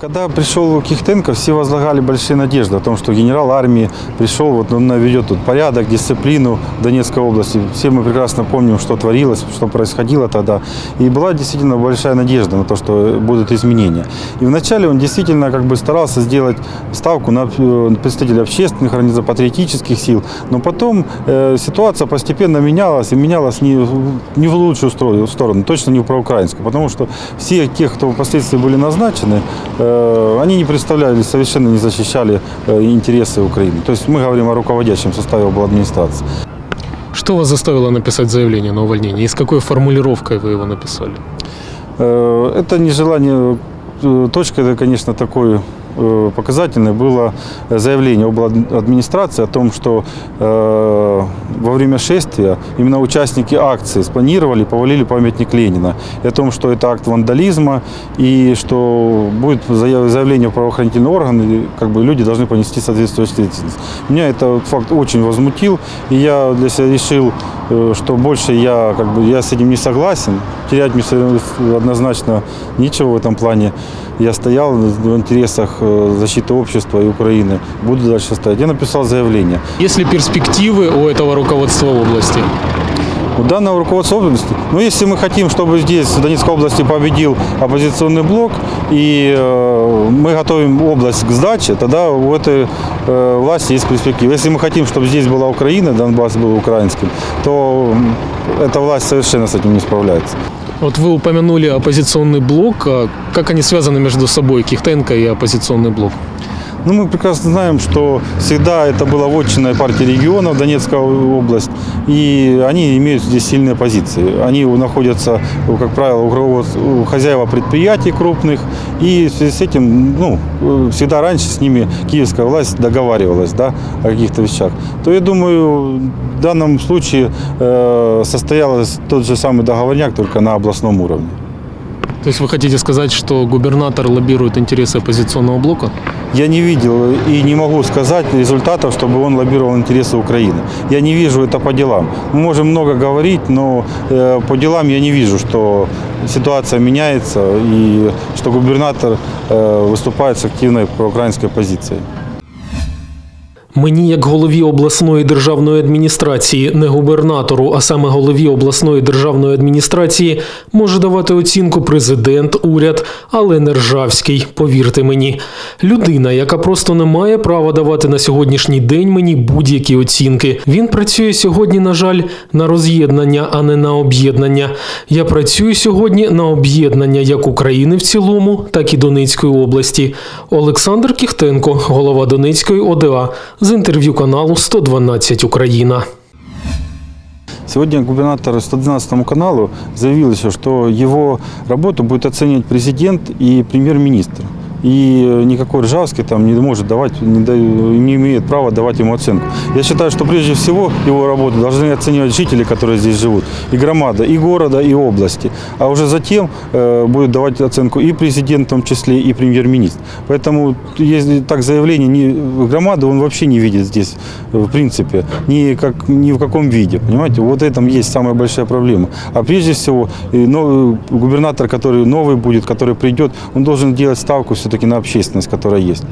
Когда пришел Кихтенко, все возлагали большие надежды о том, что генерал армии пришел, вот он наведет тут порядок, дисциплину в Донецкой области. Все мы прекрасно помним, что творилось, что происходило тогда. И была действительно большая надежда на то, что будут изменения. И вначале он действительно как бы старался сделать ставку на э, представителей общественных организаций, сил. Но потом э, ситуация постепенно менялась, и менялась не, не в лучшую сторону, точно не в проукраинскую. Потому что все тех, кто впоследствии были назначены, э, они не представляли, совершенно не защищали э, интересы Украины. То есть мы говорим о руководящем составе обладминистрации. Что вас заставило написать заявление на увольнение? И с какой формулировкой вы его написали? Э, Это нежелание, э, точка, это, конечно, такой э, показательной было заявление об администрации о том, что э, во время шествия именно участники акции спланировали, повалили памятник Ленина. И о том, что это акт вандализма и что будет заяв- заявление в правоохранительные органы, и, как бы люди должны понести соответствующую ответственность. Меня этот факт очень возмутил, и я для себя решил, что больше я, как бы, я с этим не согласен. Терять мне однозначно нечего в этом плане. Я стоял в интересах э, защиты общества и Украины. Буду дальше стоять. Я написал заявление. Есть ли перспективы у этого руководства области? У данного руководства области, ну, если мы хотим, чтобы здесь, в Донецкой области, победил оппозиционный блок, и э, мы готовим область к сдаче, тогда у этой э, власти есть перспектива. Если мы хотим, чтобы здесь была Украина, Донбасс был украинским, то эта власть совершенно с этим не справляется. Вот вы упомянули оппозиционный блок. А Как они связаны между собой, Кихтенко и оппозиционный блок? Ну, мы прекрасно знаем, что всегда это была вотчинная партия регионов, Донецкая область, и они имеют здесь сильные позиции. Они находятся, как правило, у хозяева предприятий крупных, и в связи с этим, ну, всегда раньше с ними киевская власть договаривалась, да, о каких-то вещах. То я думаю, в данном случае э, состоялся тот же самый договорняк, только на областном уровне. То есть вы хотите сказать, что губернатор лоббирует интересы оппозиционного блока? Я не видел и не могу сказать результатов, чтобы он лоббировал интересы Украины. Я не вижу это по делам. Мы можем много говорить, но э, по делам я не вижу, что ситуация меняется и что губернатор э, выступает с активной проукраинской позицией. Мені, як голові обласної державної адміністрації, не губернатору, а саме голові обласної державної адміністрації, може давати оцінку президент, уряд, але не Ржавський, повірте мені. Людина, яка просто не має права давати на сьогоднішній день мені будь-які оцінки. Він працює сьогодні, на жаль, на роз'єднання, а не на об'єднання. Я працюю сьогодні на об'єднання як України в цілому, так і Донецької області. Олександр Кіхтенко, голова Донецької ОДА, з інтерв'ю каналу 112 Україна. Сегодня губернатор 112 каналу заявил еще, что его работу будет оценивать президент и премьер-министр. И никакой Ржавский там не может давать, не, да- не имеет права давать ему оценку. Я считаю, что прежде всего его работу должны оценивать жители, которые здесь живут, и громада, и города, и области. А уже затем э, будет давать оценку и президент в том числе, и премьер-министр. Поэтому, если так заявление, не, громады он вообще не видит здесь, э, в принципе, ни, как, ни в каком виде. Понимаете, вот в этом есть самая большая проблема. А прежде всего, э, новый губернатор, который новый будет, который придет, он должен делать ставку все-таки на общественность, которая есть.